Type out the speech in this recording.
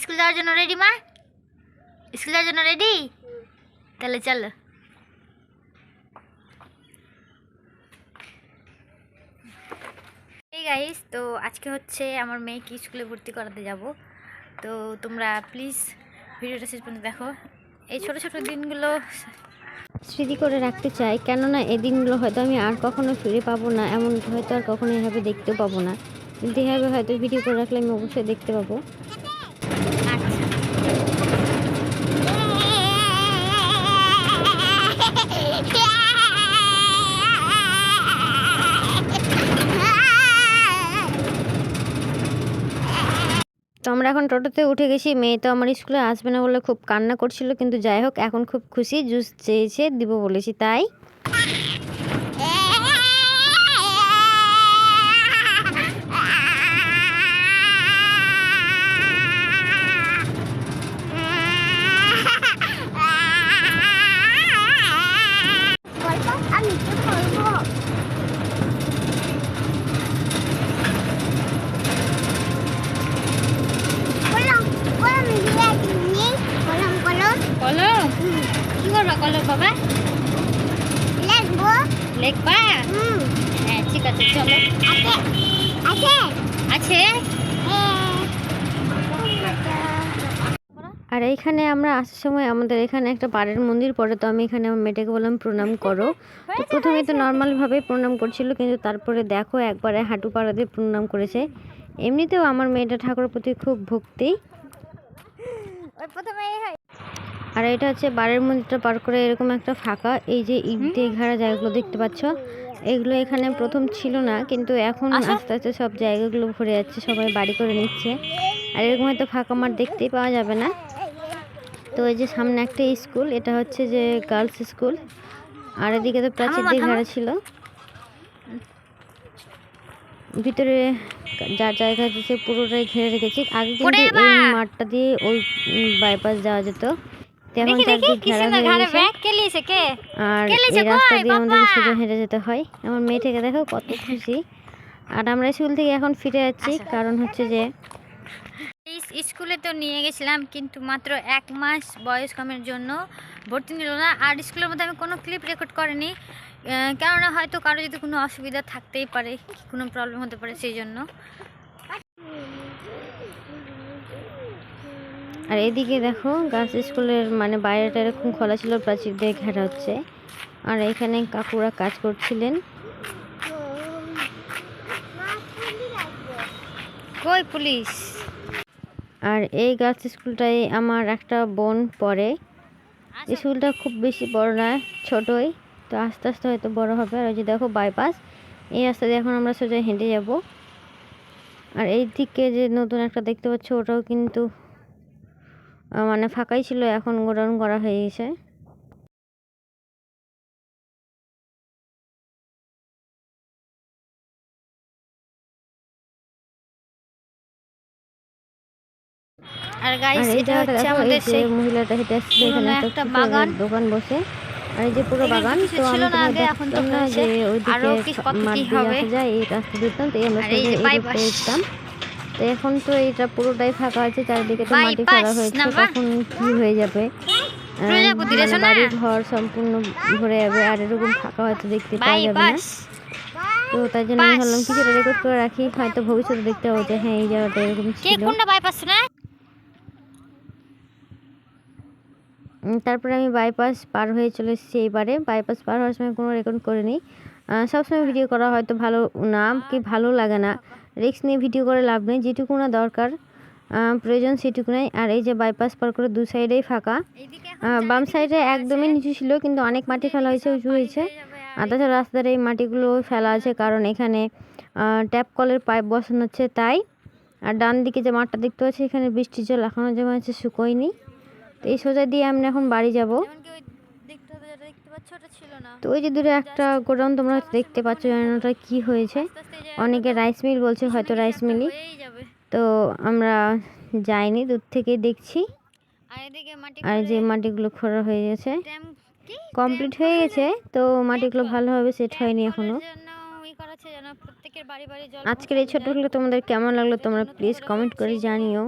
School যাওয়ার জন্য ready মা? স্কুল যাওয়ার জন্য রেডি তাহলে চলো। এই গাইস তো আজকে হচ্ছে আমার মেয়েকে স্কুলে ভর্তি করাতে যাব। তো তোমরা প্লিজ ভিডিওটা শেষ পর্যন্ত দেখো। এই ছোট ছোট দিনগুলো স্মৃতি করে রাখতে চাই, কেননা এই দিনগুলো হয়তো আমি আর কখনো ফিরে পাবো না এমন হয়তো আর কখনো এভাবে দেখতেও পাবো না। কিন্তু এভাবে হয়তো ভিডিও করে রাখলে আমি অবশ্যই দেখতে পাবো। আমরা এখন টোটোতে উঠে গেছি, মেয়ে তো আমার স্কুলে আসবে না বলে খুব কান্না করছিল, কিন্তু যাই হোক, এখন খুব খুশি, জুস চেয়েছে, দিব বলেছি, তাই আমি তো করব কলম কলম দিয়ে দিনি কলম কলম বলো কি করবা কলো বাবা। লিখব? লিখবা? হুম। হ্যাঁ ঠিক আছে চলো। আছে আছে আছে? আর এইখানে আমরা আসার সময় আমাদের এখানে একটা পাড়ের মন্দির পড়ে তো আমি এখানে আমার মেয়েটাকে বললাম প্রণাম করো। তো প্রথমে তো নর্মালভাবে প্রণাম করছিল কিন্তু তারপরে দেখো একবারে হাঁটু পাড়া দিয়ে প্রণাম করেছে। এমনিতেও আমার মেয়েটা ঠাকুরের প্রতি খুব ভক্তি। প্রথমে আর এটা হচ্ছে বাড়ির মন্দিরটা পার করে এরকম একটা ফাঁকা এই যে ইট দিয়ে ঘেরা জায়গাগুলো দেখতে পাচ্ছ এগুলো এখানে প্রথম ছিল না কিন্তু এখন আস্তে আস্তে সব জায়গাগুলো ভরে যাচ্ছে সবাই বাড়ি করে নিচ্ছে। আর এরকম হয়তো ফাঁকা মাঠ দেখতেই পাওয়া যাবে না। তো এই যে সামনে একটা স্কুল এটা হচ্ছে যে গার্লস স্কুল আর এদিকে তো প্রাচীর দিয়ে ঘেরা ছিল। ভিতরে যা জায়গা দিয়েছে পুরোটাই ঘিরে রেখেছি। আগে কিন্তু এই মাঠটা দিয়ে ওই বাইপাস যাওয়া যেত। তো এখন দেখি দেখি চারদিক ঘেরা হয়ে গেছে। আর এই রাস্তা দিয়ে আমাদের? সোজা হেঁটে যেতে হয়। আমার মেয়েটাকে দেখো কত খুশি। আর আমরা স্কুল থেকে এখন ফিরে যাচ্ছি আচ্ছা। কারণ হচ্ছে যে স্কুলে তো নিয়ে গেছিলাম কিন্তু মাত্র এক মাস বয়স কমের জন্য ভর্তি নিল না। আর স্কুলের মধ্যে আমি কোনো ক্লিপ রেকর্ড করিনি। কেননা হয়তো কারও যদি কোনো অসুবিধা থাকতেই পারে কোনো প্রবলেম হতে পারে সেই জন্য। আর এদিকে দেখো, গার্লস স্কুলের মানে বাইরেটা এরকম খোলা ছিল, প্রাচীর দিয়ে ঘেরা হচ্ছে। আর এখানে কাকুরা কাজ করছিলেন। কই পুলিশ? আর এই গার্লস স্কুলটায় আমার একটা বোন পড়ে। স্কুলটা খুব বেশি বড় না, ছোটই। তো আস্তে আস্তে হয়তো বড় হবে। আর ওই যে দেখো বাইপাস এই রাস্তা দিয়ে এখন আমরা সোজা হেঁটে যাব। আর এই দিকে যে নতুন একটা দেখতে পাচ্ছ, ওটাও কিন্তু মানে ফাঁকাই ছিল এখন গোডাউন করা হয়ে গেছে আর গাইস এটা হচ্ছে আমাদের সেই মহিলাটা হেঁটে আসছিল এখানে একটা বাগান। দোকান বসে আর এই যে পুরো বাগান তো ছিল না আগে, এখন তো হয়েছে। আরও ওইদিকে কি কত কি হবে। এই রাস্তা দিতাম তো এই আমরা তো এখন তো এটা পুরোটাই ফাঁকা আছে চারিদিকে তো মাটি ফেলা হয়েছে তখন কি হয়ে যাবে? মানে? বাড়ি ঘর সম্পূর্ণ ভরে যাবে আর এরকম ফাঁকা হয়তো দেখতে পাওয়া যাবে না। তো তাই জন্য আমি। ভাবলাম কিছুটা রেকর্ড করে রাখি হয়তো ভবিষ্যতে দেখতে পাবো যে হ্যাঁ এই জায়গাটা এরকম ছিল। তারপরে আমি বাইপাস পার হয়ে চলে এসেছি এইবারে। বাইপাস পার হওয়ার সময় কোনো রেকর্ড করিনি। সবসময় ভিডিও করা হয়তো ভালো না কি ভালো লাগে না। রিস্ক নিয়ে ভিডিও করে লাভ নেই যেটুকু না দরকার। প্রয়োজন সেটুকু নাই। আর এই যে বাইপাস পার করে দু সাইডেই ফাঁকা বাম সাইডে একদমই নিচু ছিল কিন্তু অনেক মাটি ফেলা হয়েছে উঁচু হয়েছে। আর তাছাড়া রাস্তার এই মাটিগুলো ফেলা আছে কারণ এখানে ট্যাপ কলের পাইপ বসানো হচ্ছে তাই। আর ডান দিকে যে মাঠটা দেখতে পাচ্ছি এখানে বৃষ্টির জল এখনও জমা আছে শুকোয়নি। তো এই সোজা দিয়ে আমরা এখন বাড়ি যাব যেমন কি ওই দেখতে হবে যেটা দেখতে পাচ্ছ ওটা ছিল না তো ওই যে দূরে একটা গোডাউন তোমরা দেখতে পাচ্ছ জানি না ওটা কী হয়েছে। অনেকে রাইস মিল বলছে হয়তো রাইস মিলই তো আমরা যাইনি দূর থেকে দেখছি। আর যে মাটিগুলো খোঁড়া হয়ে গেছে কমপ্লিট হয়ে গেছে। তো মাটিগুলো ভালোভাবে সেট হয়নি এখনও। আজকের এই ছোট্টগুলো তোমাদের কেমন লাগল তোমরা প্লিজ কমেন্ট করে জানিও।